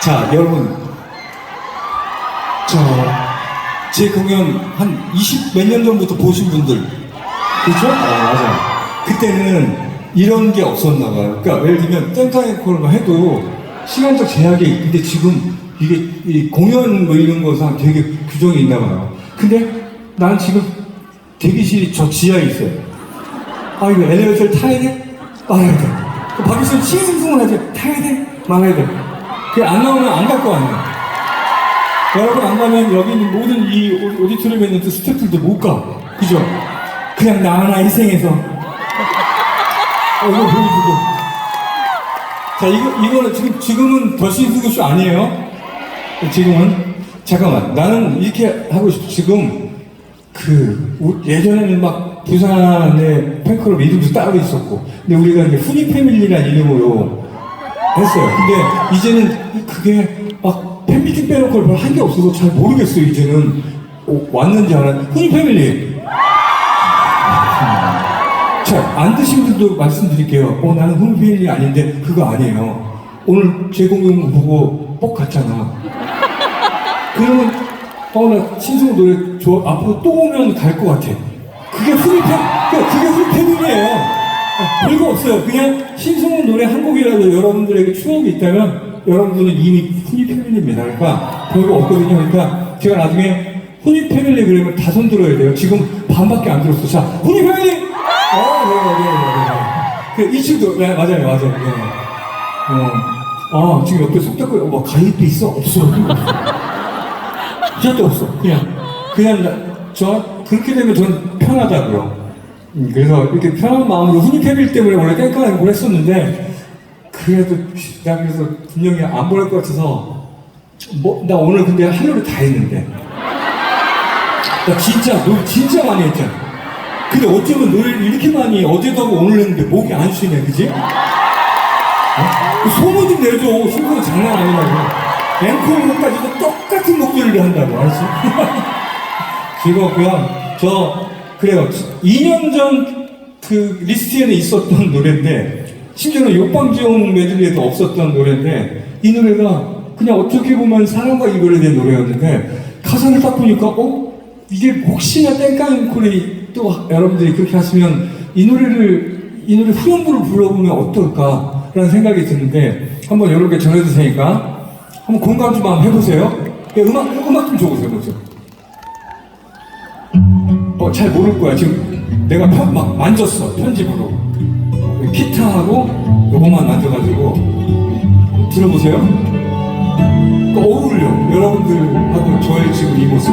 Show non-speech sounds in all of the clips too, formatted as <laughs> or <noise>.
자, 여러분. 저, 제 공연 한 20 몇 년 전부터 보신 분들. 그렇죠? 아, 맞아요. 그때는 이런 게 없었나 봐요. 그러니까 예를 들면 땡카앵콜만 해도 시간적 제약이 있는데 지금 이게 이 공연 뭐 이런 거상 되게 규정이 있나 봐요. 근데 난 지금 대기실이 저 지하에 있어요. 아 이거 엘리베이터를 타야 돼? 말아야 돼. 그 밖에서 시승승을 하지 타야 돼? 말아야 돼. 그안 나오면 안 갈 거 아니에요. 여러분 안 가면 여기 있는 모든 이 오- 오디토리움에 있는 또 스태프들도 못 가. 그죠? 그냥 나 하나 희생해서 얼굴 보여주고. 자 이거 이거는 지금 지금은 더 신수교쇼 아니에요? 지금은 잠깐만 나는 이렇게 하고 싶어 지금 그 우- 예전에는 막 부산에 팬클럽 이름도 따로 있었고 근데 우리가 이제 후니 패밀리라는 이름으로 했어요. 근데 이제는 그게 막 팬미팅 빼놓고 별한게 없어서 잘 모르겠어요. 이제는 어, 왔는지 안 왔는지 후니 패밀리. 자, 안 드신 분도 말씀드릴게요. 어, 나는 후니 패밀리 아닌데 그거 아니에요. 오늘 제 공연 보고 뻑 갔잖아. 그러면 어, 나 신승우 노래 좋아. 앞으로 또 오면 갈 것 같아. 그게 후리 팬, 그게 후리 팬이에요. 어, 별거 없어요. 그냥 신승우 노래 한 곡이라도 여러분들에게 추억이 있다면 여러분들은 이미 후니 패밀리입니다. 그러니까 별거 없거든요. 그러니까 제가 나중에 후니 패밀리 그러면 다 손들어야 돼요. 지금 반밖에 안 들었어. 자, 후니 패밀리! 어, 네, 네, 네, 네. 그, 이 친구도, 네, 맞아요, 맞아요. 네. 어, 아, 지금 옆에 속 닦고, 뭐, 가입비 있어? 없어. <laughs> 절대 없어. 그냥, 그냥, 나- 저, 그렇게 되면 저는 편하다고요. 음, 그래서 이렇게 편한 마음으로 패밀 때문에 원래 땡깡을 걸 했었는데, 그래도, 나 그래서 분명히 안 보낼 것 같아서, 뭐, 나 오늘 근데 할 노래 다 했는데. 나 진짜, 노래 진짜 많이 했잖아. 근데 어쩌면 노래를 이렇게 많이 어제도 하고 오늘 했는데 목이 안 쉬네, 그지? 어? 소문 좀 내줘. 신부는 장난 아니라고. 앵콜까지도 똑같은 목소리를 한다고, 알지? <laughs> 즐거웠고요. 저, 그래요. 2년 전 그 리스트에는 있었던 노래인데, 심지어는 욕방지용 메들리에도 없었던 노래인데, 이 노래가 그냥 어떻게 보면 사랑과 이별에 대한 노래였는데, 가사를 딱 보니까, 어? 이게 혹시나 땡깡콜이 또 여러분들이 그렇게 하시면 이 노래를, 이 노래 후렴구를 불러보면 어떨까라는 생각이 드는데, 한번 여러분께 테니까, 한번 공감 좀 한번 해보세요. 예, 음악, 음악 좀 줘보세요, 먼저. 어, 잘 모를 거야. 지금 내가 편, 막 만졌어. 편집으로. 기타하고 요것만 만져가지고. 들어보세요. 그 어울려. 여러분들하고 저의 지금 이 모습.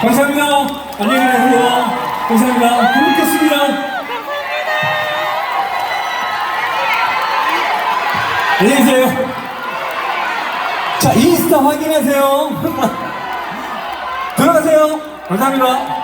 감사합니다. 안녕히 가세요. 감사합니다. 행복했습니다. 안녕히 계세요. 자, 인스타 확인하세요. <laughs> 들어가세요. 감사합니다.